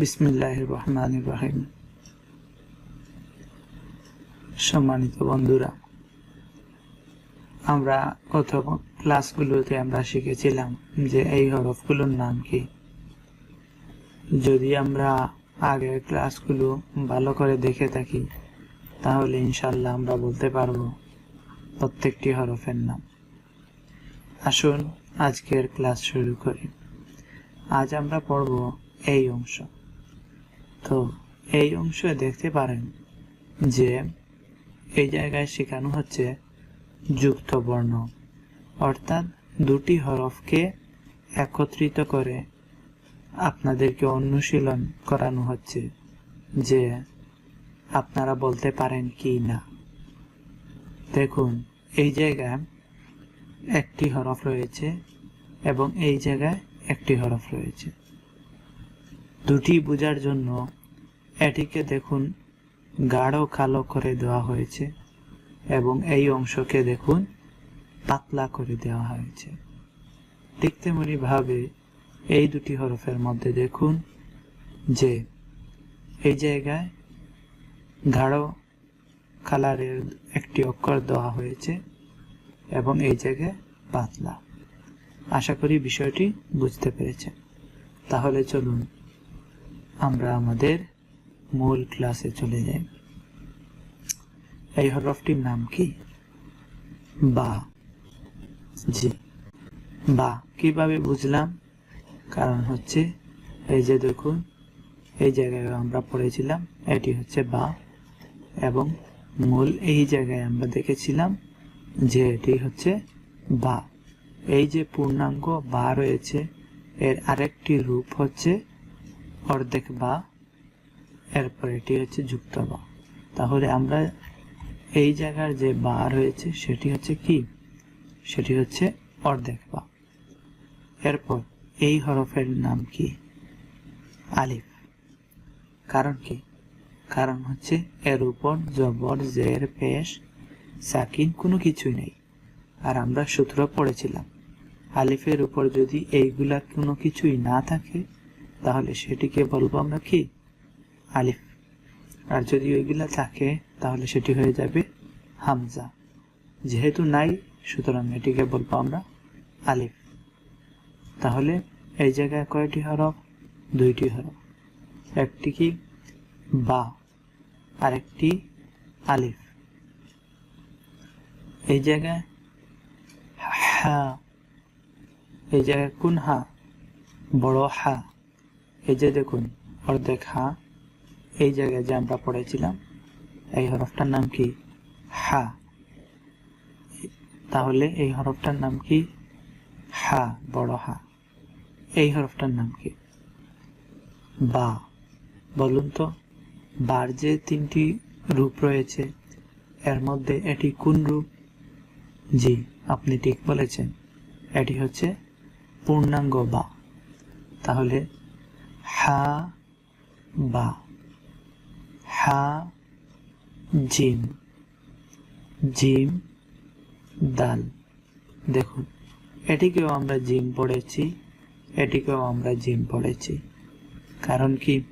বিসমিল্লাহ রহমান রাহিম সম্মানিত বন্ধুরা, আমরা গত ক্লাসগুলোতে আমরা শিখেছিলাম যে এই হরফগুলোর নাম কি। যদি আমরা আগের ক্লাসগুলো ভালো করে দেখে থাকি, তাহলে ইনশাল্লাহ আমরা বলতে পারব প্রত্যেকটি হরফের নাম। আসুন আজকের ক্লাস শুরু করি। আজ আমরা পড়ব এই অংশ। তো এই অংশে দেখতে পারেন যে এই জায়গায় শেখানো হচ্ছে যুক্ত বর্ণ। অর্থাৎ দুটি হরফকে একত্রিত করে আপনাদেরকে অনুশীলন করানো হচ্ছে যে আপনারা বলতে পারেন কি না। দেখুন, এই জায়গায় একটি হরফ রয়েছে এবং এই জায়গায় একটি হরফ রয়েছে। দুটি বোঝার জন্য এটিকে দেখুন গাঢ় কালো করে দেওয়া হয়েছে এবং এই অংশকে দেখুন পাতলা করে দেওয়া হয়েছে। ঠিক তেমনি ভাবে এই দুটি হরফের মধ্যে দেখুন যে এই জায়গায় গাঢ় কালারের একটি অক্ষর দেওয়া হয়েছে এবং এই জায়গায় পাতলা। আশা করি বিষয়টি বুঝতে পেরেছেন। তাহলে চলুন আমরা আমাদের মূল ক্লাসে চলে যাই। এই হরফটির নাম কি? বা। জি। বা। কীভাবে বুঝলাম? কারণ হচ্ছে এই যে দেখুন, এই জায়গায় আমরা পড়েছিলাম, এটি হচ্ছে বা এবং মূল এই জায়গায় আমরা দেখেছিলাম যে এটি হচ্ছে বা। এই যে পূর্ণাঙ্গ বা রয়েছে, এর আরেকটি রূপ হচ্ছে অর্ধেক বা এরপর এটি হচ্ছে যুক্ত বা। তাহলে আমরা এই জায়গার যে বা রয়েছে, সেটি হচ্ছে কি? সেটি হচ্ছে অর্ধেক বা। এরপর এই হরফের নাম কি? আলিফ। কারণ কি? কারণ হচ্ছে এর উপর জবর, জের, পেশ, সাকিন কোনো কিছুই নেই। আর আমরা সূত্র পড়েছিলাম, আলিফের উপর যদি এইগুলা কোনো কিছুই না থাকে তাহলে সেটিকে বলব আমরা কি আলিফ। আর যদি ওইগুলা থাকে, তাহলে সেটি হয়ে যাবে হামজা। যেহেতু নাই, সুতরাং এটিকে বলব আমরা আলিফ। তাহলে এই জায়গায় কয়টি হরফ? দুইটি হরফ। একটি কি? বা। আরেকটি আলিফ। এই জায়গায় হা। এই জায়গায় কোন হা? বড় হা। এই যে দেখুন অর্ধেক হা এই জায়গায় যে আমরা পড়েছিলাম, এই হরফটার নাম কি? হা। তাহলে এই হরফটার নাম কি? হা, বড় হা। এই হরফটার নাম কি? বা। বলুন তো, বার যে তিনটি রূপ রয়েছে, এর মধ্যে এটি কোন রূপ? জি, আপনি ঠিক বলেছেন। এটি হচ্ছে পূর্ণাঙ্গ বা। তাহলে হা, বা, হা, জিম জিম দাল দেখুন, এটিকেও আমরা জিম পড়েছি, এটিকেও আমরা জিম পড়েছি। কারণ কি?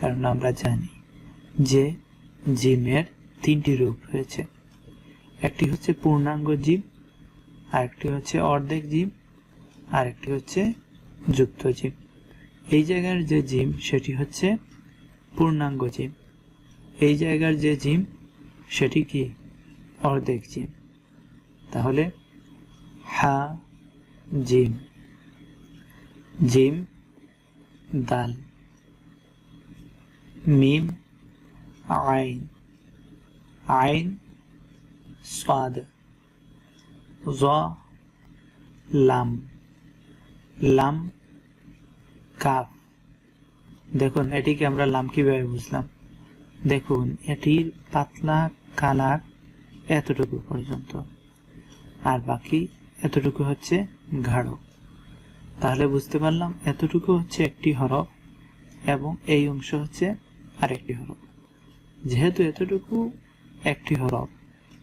কারণ আমরা জানি যে জিমের তিনটি রূপ রয়েছে। একটি হচ্ছে পূর্ণাঙ্গ জিম, আরেকটি হচ্ছে অর্ধেক জিম, আরেকটি হচ্ছে যুক্ত জিম। এই জায়গার যে জিম, সেটি হচ্ছে পূর্ণাঙ্গ জিম। এই জায়গার যে জিম, সেটি কি? অর্ধেক জিম। তাহলে হা জিম। জিম, দাল। মিম, আইন। আইন, স্বাদ। জ, লাম। লাম কাফ দেখুন, এটিকে আমরা লাম কীভাবে বুঝলাম? দেখুন, এটির পাতলা কালার এতটুকু পর্যন্ত। আর বাকি এতটুকু হচ্ছে গাঢ়। তাহলে বুঝতে পারলাম, এতটুকু হচ্ছে একটি হরফ এবং এই অংশ হচ্ছে আরেকটি হরফ। যেহেতু এতটুকু একটি হরফ,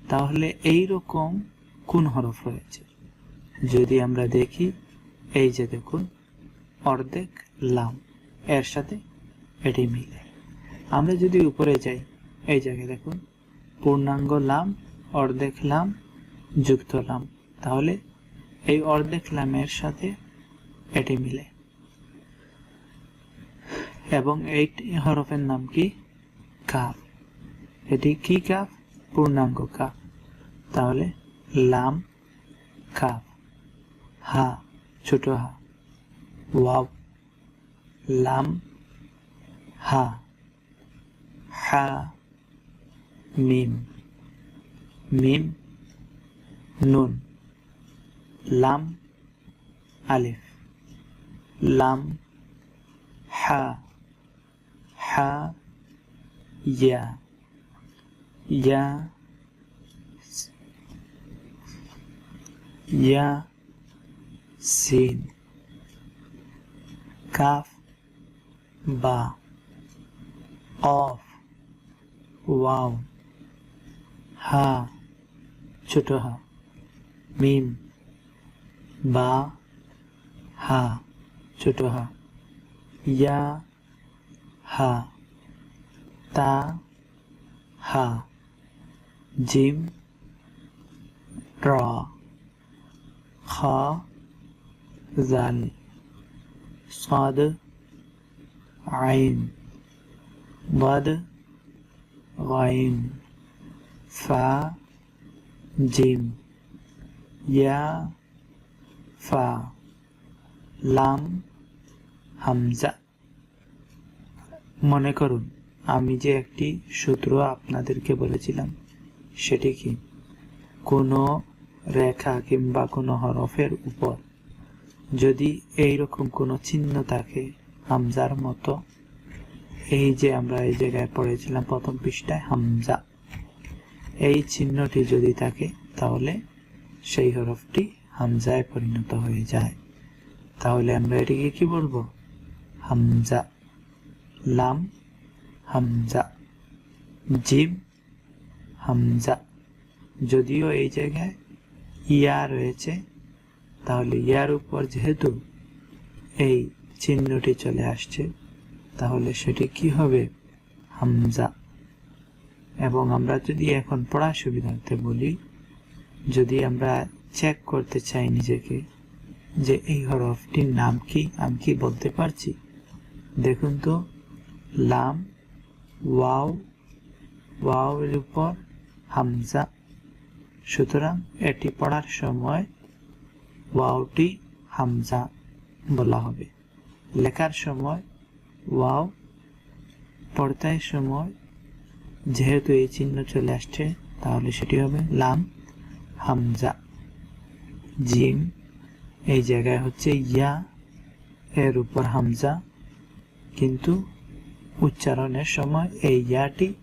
তাহলে এই রকম কোন হরফ রয়েছে? যদি আমরা দেখি, এই যে দেখুন অর্ধেক লাম। এর সাথে এটি মিলে। আমরা যদি উপরে যাই, এই জায়গায় দেখুন, পূর্ণাঙ্গ লাম, অর্ধেক লাম, যুক্ত লাম। তাহলে এই অর্ধেক লামের সাথে এটি মিলে। এবং এই হরফের নাম কি? কাফ। এটি কি কাফ? পূর্ণাঙ্গ কাফ। তাহলে লাম, কাফ। হা, ছোট হা। ওয়াও লাম হা হা মিম মিম নুন লাম আলিফ লাম হা হা ইয়া ইয়া ইয়া সিন কাফ বা অফ ওয়াও হা ছোট হা মিম বা হা ছোট হা ইয়া হা তা হা জিম র খ জাল صاد عين ضد غين فا জিম ইয়া ফা লাম হামজা মনে করুন আমি যে একটি সূত্র আপনাদেরকে বলেছিলাম সেটি কি কোনো রেখা কিংবা কোনো হরফের উপর যদি এই রকম কোনো চিহ্ন থাকে হামজার মতো, এই যে আমরা এই জায়গায় পড়েছিলাম প্রথম পৃষ্ঠায় হামজা, এই চিহ্নটি যদি থাকে, তাহলে সেই হরফটি হামজায় পরিণত হয়ে যায়। তাহলে আমরা এটিকে কি বলব? হামজা, লাম, হামজা, জিম, হামজা। যদিও এই জায়গায় ইয়া রয়েছে তাহলে ইয়ার উপর যেহেতু এই চিহ্নটি চলে আসছে, তাহলে সেটি কি হবে? হামজা। এবং আমরা যদি এখন পড়ার সুবিধার্থে বলি, যদি আমরা চেক করতে চাই নিজেকে যে এই হরফটির নাম কি, আমি কি বলতে পারছি? দেখুন তো, লাম, ওয়াও ওয়াও এর উপর হামজা। সুতরাং এটি পড়ার সময় ওয়াওটি হামজা বলা হবে। লেখার সময় ওয়াও পড়তার সময়, যেহেতু এই চিহ্ন চলে আসছে, তাহলে সেটি হবে লাম, হামজা। জিম, এই জায়গায় হচ্ছে ইয়া এর উপর হামজা। কিন্তু উচ্চারণের সময় এই ইয়াটি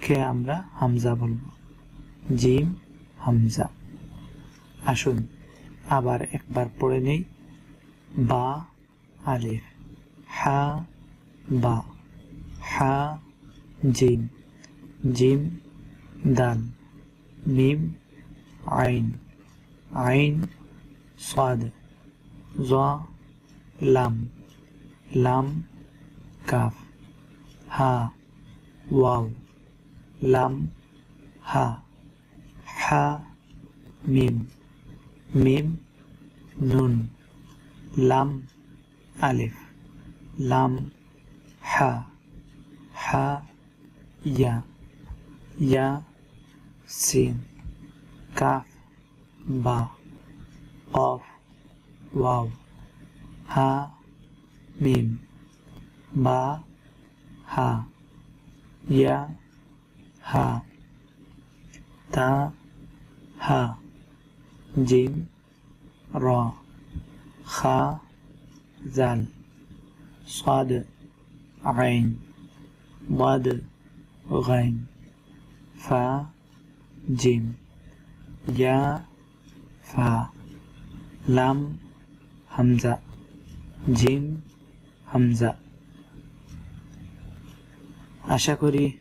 কে আমরা হামজা বলব? জিম, হামজা। আসুন। আবার একবার পড়ে নেই। বা আলিফ। হা, বা। হা জিম জিম দান। মিম, আইন। আইন, সাদ। লাম। লাম, কাফ। হা, ওয়াও। লাম, হা। হা, মিম। মিম নুন লাম আলিফ লাম হা হা ইয়া ইয়া সিন কাফ বা অফ ওয়াও হা মিম বা হা ইয়া হা তা হা জিম র, খা, জাল, সাদ, আইন, বাদ, গাইন, ফা, জিম ইয়া ফা, লাম, হামজা, জিম, হামজা। আশা করি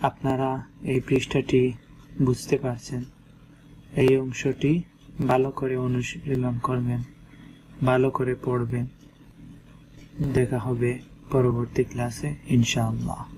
আপনারা এই পৃষ্ঠাটি বুঝতে পারছেন। এই অংশটি ভালো করে অনুশীলন করবেন ভালো করে পড়বেন। দেখা হবে পরবর্তী ক্লাসে ইনশাআল্লাহ।